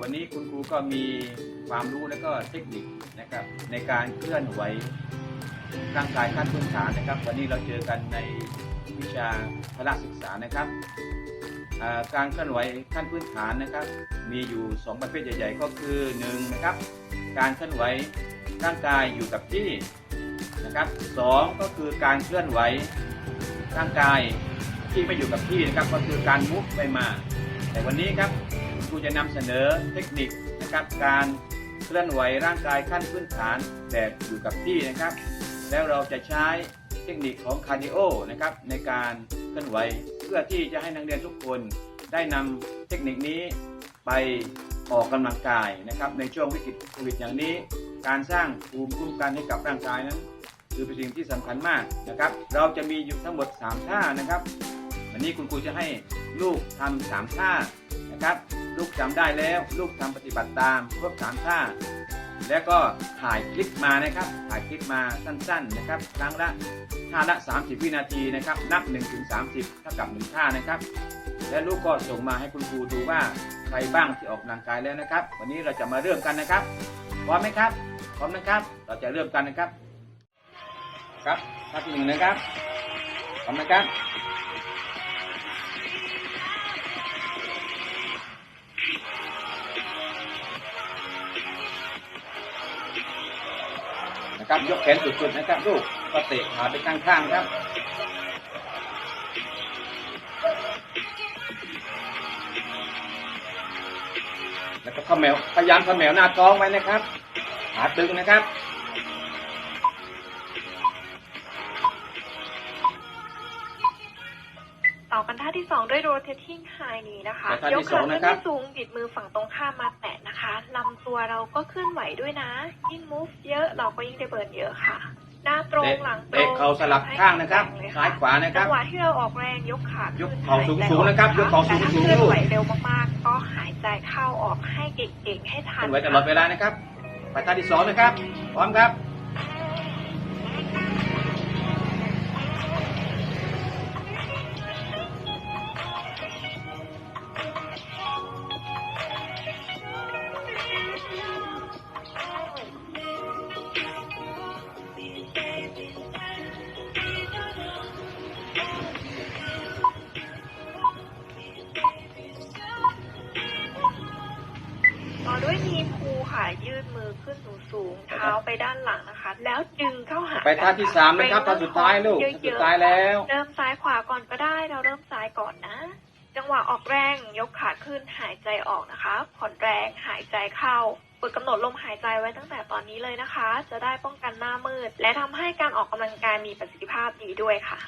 วันนี้คุณครูก็มีความรู้และก็เทคนิคนะครับในการเคลื่อนไหวร่างกายขั้นพื้นฐานนะครับ วันนี้เราเจอกันในวิชาพละศึกษานะครับ การเคลื่อนไหวขั้นพื้นฐานนะครับ มีอยู่ 2 ประเภทใหญ่ๆ ก็คือ1นะครับการเคลื่อนไหวร่างกายอยู่กับที่นะครับสองก็คือการเคลื่อนไหวร่างกายที่ไม่อยู่กับที่นะครับก็คือการมุกไปมา แต่วันนี้ครับ ครูจะนำเสนอเทคนิคนะครับการเคลื่อนไหวร่างกายขั้นพื้นฐานแบบอยู่กับที่นะครับ แล้วเราจะใช้เทคนิคของคาร์ดิโอนะครับในการเคลื่อนไหวเพื่อที่จะให้นักเรียนทุกคนได้นำเทคนิคนี้ไปออกกำลังกายนะครับในช่วงวิกฤตโควิดอย่างนี้ การสร้างภูมิคุ้มกันให้กับร่างกายนั้น คือเป็นสิ่งที่สำคัญมากนะครับ เราจะมีอยู่ทั้งหมด 3 ท่านะครับ วันนี้คุณครูจะให้ลูกทำสามท่านะครับ ลูกจำได้แล้ว ลูกทำปฏิบัติตามครบสามท่า แล้วก็ถ่ายคลิปมานะครับ ถ่ายคลิปมาสั้นๆนะครับ ครั้งละท่าละ 30 วินาทีนะครับ นับ1ถึง30เท่ากับ 1 ท่านะครับ และลูกก็ส่งมาให้คุณครูดูว่าใครบ้างที่ออกกำลังกายแล้วนะครับ วันนี้เราจะมาเริ่มกันนะครับ พร้อมไหมครับ พร้อมนะครับ เราจะเริ่มกันนะครับ ครับท่าที่หนึ่งนะครับพร้อมนะครับ นะครับยกแขนสุดๆนะครับลูกก็เตะขาไปข้างๆครับแล้วก็เขมวพยายามเขมวหน้าท้องไว้นะครับขาตึงนะครับ ต่อกันท่าที่2ด้วย rotating high knee นะคะท่าที่ยกสอขางขึ้นนะครับให้สูงบิดมือฝั่งตรงข้ามมาแตะ นะคะลำตัวเราก็เคลื่อนไหวด้วยนะ ยิ่ง move เยอะเราก็ยิ่งได้เบิร์นเยอะค่ะ หน้าตรงเตะหลังตรงเตะเข่าสลับข้างนะครับให้แข็งแรงเลยซ้ายขวานะคจัรับ งหวะที่เราออกแรงยกขายกเข่าสูงๆนะครับยกเข่าสูงๆ แต่ถ้าเคลื่อนไหวเร็วมากๆ ก็หายใจเข้าออกให้เก่งๆให้ทัเคนลื่อนไหวตลอดเวลานะครับไปท่าที่สองนะครับ พร้อมครับ ด้วยมีภูค่ะ ยืดมือขึ้นสูงๆเท้าไปด้านหลังนะคะ แล้วดึงเข้าหาไปท่าที่สามนะครับท่าสุดท้ายลูกเยท่าอะๆสุดท้ายแล้ว เริ่มซ้ายขวาก่อนก็ได้เราเริ่มซ้ายก่อนนะ จังหวะออกแรงยกขาขึ้นหายใจออกนะคะ ผ่อนแรงหายใจเข้าฝึกกำหนดลมหายใจไว้ตั้งแต่ตอนนี้เลยนะคะ จะได้ป้องกันหน้ามืด และทำให้การออกกำลังกายมีประสิทธิภาพดีด้วยค่ะ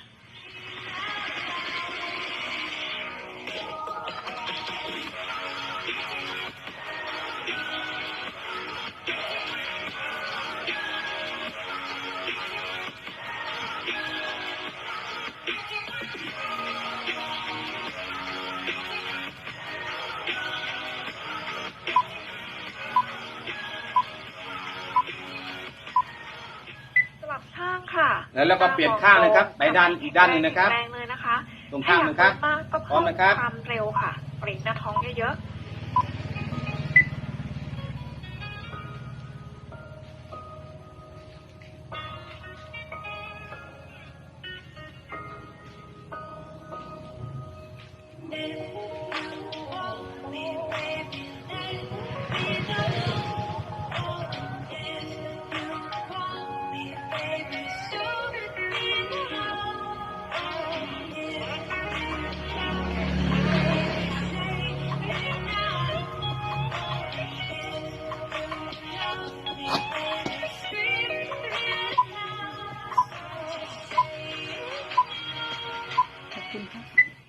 างค่ะแล้วเราก็เปลี่ยนข้างนะครับ ไปด้านอีกด้านหนึ่งนะครับ แรงเลยนะคะตรงข้างนะครับ ถ้าอยากลดมากก็พร้อเพิ่มมนะครับ ความเร็วค่ะปริงหน้าท้องเยอะๆ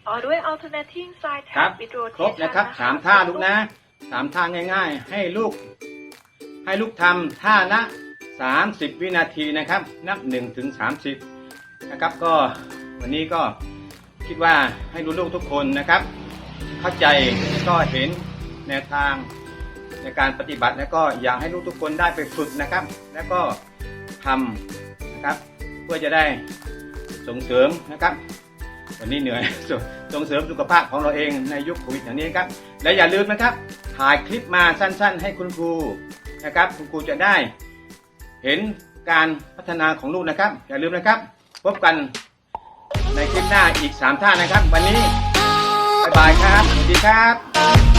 ต่อด้วย alternating side ครั tap บ with คร rotation บนะครับะะสามท่าลูกนะสามท่าง่าย ๆ ให้ลูก ให้ลูกทำท่าละ 30 วินาทีนะครับ นับ1ถึง30 นะครับ ก็วันนี้ก็คิดว่าให้ลูกๆทุกคนนะครับ เข้าใจก็เห็นแนวทางในการปฏิบัติแล้วก็อยากให้ลูกทุกคนได้ไปฝึกนะครับ แล้วก็ทำนะครับ เพื่อจะได้ส่งเสริมนะครับ วันนี้เหนื่อยส่งส่งเสริมสุขภาพของเราเองในยุคโควิดอย่างนี้ครับ และอย่าลืมนะครับถ่ายคลิปมาสั้นๆ ให้คุณครูนะครับ คุณครูจะได้เห็นการพัฒนาของลูกนะครับ อย่าลืมนะครับ พบกันในคลิปหน้าอีก 3 ท่านนะครับ วันนี้ บ๊ายบายครับ สวัสดีครับ